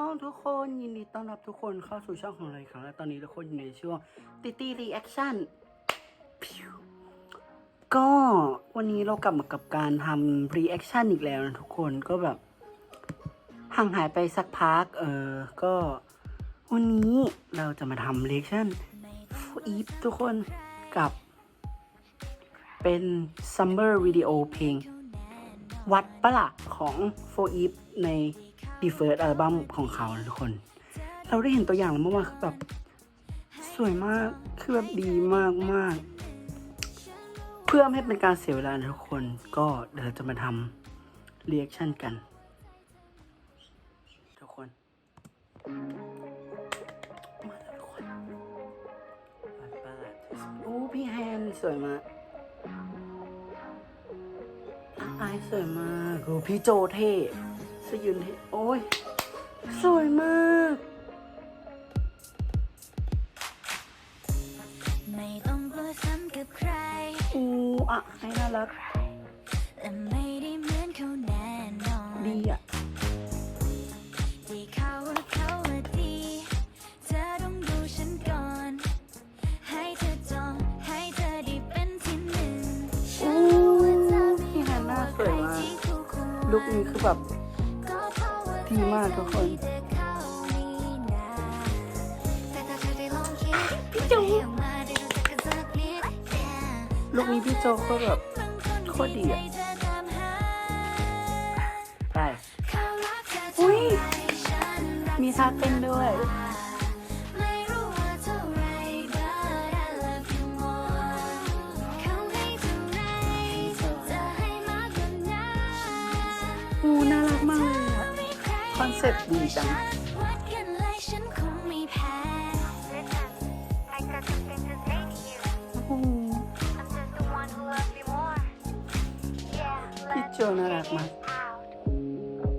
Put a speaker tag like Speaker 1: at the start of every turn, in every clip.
Speaker 1: องทุกคนยินดีต้อนรับทุกคนเข้าสู่ช่องของเราอีกครั้งและตอนนี้ทุกคนอยู่ในช่วงติตี้รีแอคชั่นก็วันนี้เรากลับมากับการทำรีแอคชั่นอีกแล้วนะทุกคนก็แบบห่างหายไปสักพัก เออก็ วันนี้เราจะมาทำรีแอคชั่นฟูอีฟทุกคนกับ เป็น Summer Video เพลง วัดปะละของโฟอีฟใน The First Album ของเขาทุกคน เราได้เห็นตัวอย่างแล้วเมื่อวานคือแบบสวยมากคือแบบดีมากมากเพื่อไม่ให้เป็นการเสียเวลานะทุกคนก็เดี๋ยวจะมาทำเรีแอคชั่นกัน ทุกคนมาทุกคนโอ้พี่แฮนสวยมากอายสวยมากโอ้พี่โจเท่ สยุนเท่โอ้ย สวยมาก
Speaker 2: ไม่ต้องกลัวซ้ำกับใคร
Speaker 1: อูอะ ให้น่ารัก
Speaker 2: และไม่ได้เหมือนเขาแน่นอน
Speaker 1: ดีอะ
Speaker 2: ที่เขาว่าเขาว่าดีเธอต้องดูฉันก่อน ให้เธอจอง ให้เธอได้เป็นที่หนึ่งฉันรู้ว่าเธอ
Speaker 1: พี่
Speaker 2: ไม่
Speaker 1: ฮันน่าสวยมาก
Speaker 2: ที่คู่ควร
Speaker 1: ลุคนี้คือแบบ
Speaker 2: ก็เพราะว่า
Speaker 1: ดีมากทุกคน
Speaker 2: เธอเข้ามีนาแต่ถ้าเธอได้ลองคิด
Speaker 1: พี่โจ
Speaker 2: ให้ออกมาได้รู้จักกันสักนิด yeah
Speaker 1: ลุคนี้พี่โจก็แบบโคตรดีอะได้อุ๊ยมีท่าเต้นด้วย
Speaker 2: ไม่รู้ว่าเท่าไร but I love you more เขาให้เท่าไรจะให้มากกว่านั้น
Speaker 1: อูน่ารักมากเลย อะคอนเซ็ปต์ดีจัง
Speaker 2: วัดกันเลยฉันคงไม่แพ้
Speaker 3: I got something to say to you.
Speaker 1: อู
Speaker 3: I'm just the one who loves you more. Yeah,
Speaker 1: พี่
Speaker 3: let's
Speaker 1: โจน่ารักมาก
Speaker 3: out.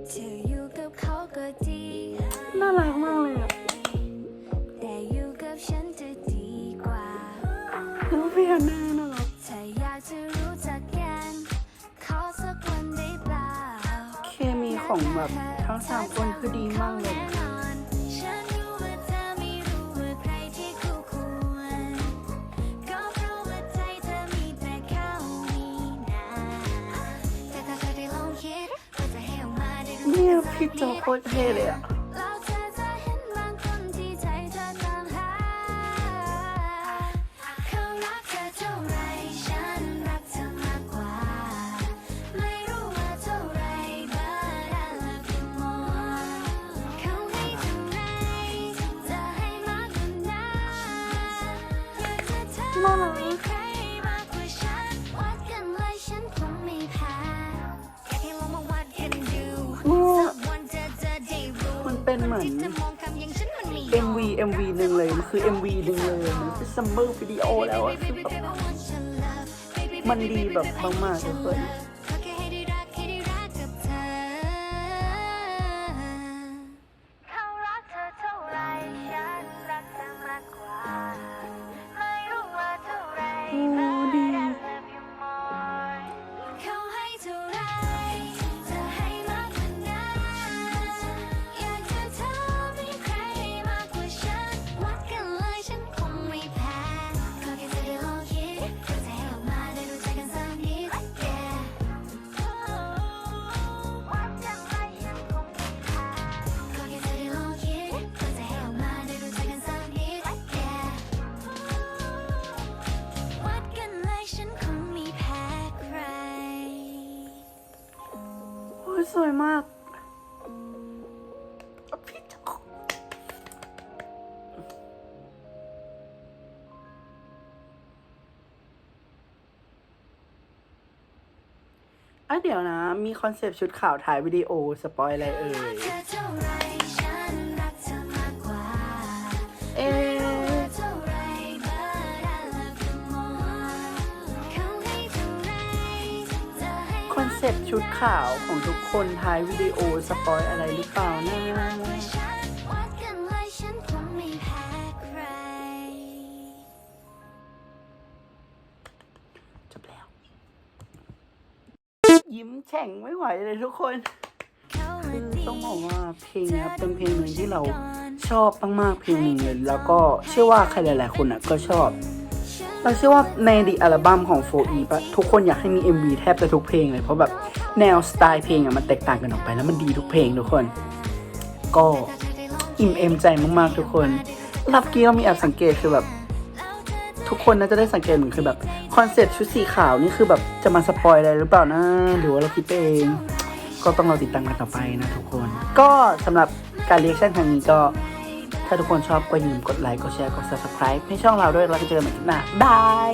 Speaker 2: เธออยู่กับเขาก็ดี
Speaker 1: น่ารักมาก
Speaker 2: ขอ
Speaker 1: งแบบทั้งสามคนคือดีมากเลย
Speaker 2: เนี่
Speaker 1: ยพี่โอโคตรเท่เลยอะ
Speaker 2: นวัดกันเลยฉันคงไม่แพ้อยากให้ลองมาวัดกันดูสักวันเธอจะได้รู้
Speaker 1: มันเป็นเหมือน
Speaker 2: ที่จะมองคำอย่างฉันมันไม่ยอม
Speaker 1: MV MV หนึ่งเลยมันคือ MV หนึ่งเลยมันเป็นซัมเมอร์วิดีโอแล้วอะคือแบบมันดีแบบมากๆทุกคน
Speaker 3: เขา
Speaker 2: ส
Speaker 3: วยมา
Speaker 2: กพี่
Speaker 1: จอะเดี๋ยวนะ มีคอนเซปต์ชุดขาวถ่ายวิดีโอ สปอยอะไรเอ่ย ซปต์ชุดขาวของทุกคนถ่ายวิดีโอสปอยอะไรหรือเปล่านะจบแล้ว ยิ้มแฉ่งไม่ไหวเลยทุกคนคือต้องบอกว่าเพลงนี้เป็นเพลงหนึ่งที่เราชอบมากๆเพลงหนึ่งเลยแล้วก็เชื่อว่าใครหลาย ๆ คนอะก็ชอบ เราเชื่อว่าในดีอัลบั้มของ 4E ปะทุกคนอยากให้มี MV แทบจะทุกเพลงเลย เพราะแบบแนวสไตล์เพลงอะมันแตกต่างกันออกไปแล้วมันดีทุกเพลงทุกคน ก็อิ่มเอมใจมากๆทุกคนรับกี้เรามีแอบสังเกตคือแบบ ทุกคนน่าจะได้สังเกตเหมือนคือแบบคอนเซ็ปต์ชุดสีขาวนี่คือแบบจะมาสปอยอะไรหรือเปล่านะหรือว่าเราคิดไปเองก็ต้องเราติดตามกันต่อไปนะทุกคน ก็สำหรับการเรียกชั่นครั้งนี้ก็ ถ้าทุกคนชอบก็อย่าลืมกดไลค์ กดแชร์ กด subscribe ให้ช่องเราด้วยแล้วก็เจอกันใหม่คลิปหน้าบาย